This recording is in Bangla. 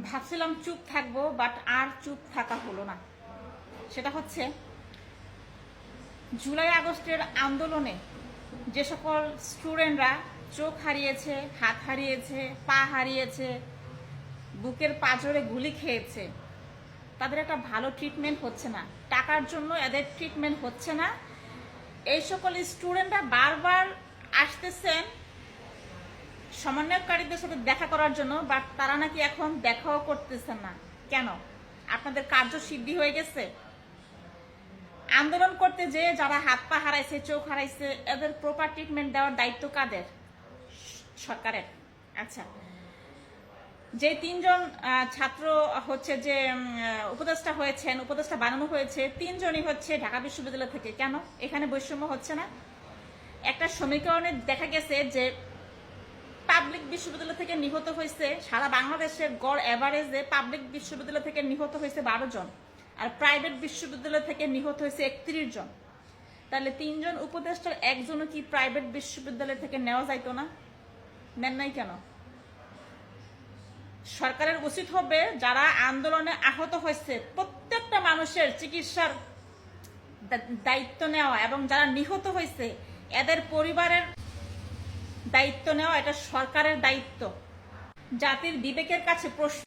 ভাবছিলাম চুপ থাকব বাট আর চুপ থাকা হলো না। সেটা হচ্ছে, জুলাই আগস্টের আন্দোলনে যে সকল স্টুডেন্টরা চোখ হারিয়েছে, হাত হারিয়েছে, পা হারিয়েছে, বুকের পাজরে গুলি খেয়েছে, তাদের একটা ভালো ট্রিটমেন্ট হচ্ছে না। টাকার জন্য এদের ট্রিটমেন্ট হচ্ছে না। এই সকল স্টুডেন্টরা বারবার আসতেছেন সমন্বয়কারীদের সাথে দেখা করার জন্য বাট তারা নাকি এখন দেখাও করতেছেন না। কেন? আপনাদের কার্য সিদ্ধি হয়ে গেছে? আন্দোলন করতে যে যারা হাত পা হারাইছে, চোখ হারাইছে, এদের প্রপার ট্রিটমেন্ট দেওয়ার দায়িত্ব কাদের? সরকারের। আচ্ছা। যে তিনজন ছাত্র হচ্ছে যে উপদেষ্টা হয়েছেন, উপদেষ্টা বানানো হয়েছে, তিনজনই হচ্ছে ঢাকা বিশ্ববিদ্যালয় থেকে। কেন? এখানে বৈষম্য হচ্ছে না? একটা সমীকরণে দেখা গেছে যে পাবলিক বিশ্ববিদ্যালয় থেকে নিহত হয়েছে। সারা বাংলাদেশের গড় এভারেজে পাবলিক বিশ্ববিদ্যালয় থেকে নিহত হয়েছে বারো জন আর প্রাইভেট বিশ্ববিদ্যালয় থেকে নিহত হয়েছে একত্রিশ জন। তাহলে তিনজন উপদেষ্টার একজনও কি প্রাইভেট বিশ্ববিদ্যালয় থেকে নেওয়া যাইতো না? নেন নাই কেন? সরকারের উচিত হবে যারা আন্দোলনে আহত হয়েছে, প্রত্যেকটা মানুষের চিকিৎসার দায়িত্ব নেওয়া এবং যারা নিহত হয়েছে, এদের পরিবারের দায়িত্ব নেওয়া এটা সরকারের দায়িত্ব। জাতির বিবেকের কাছে প্রশ্ন।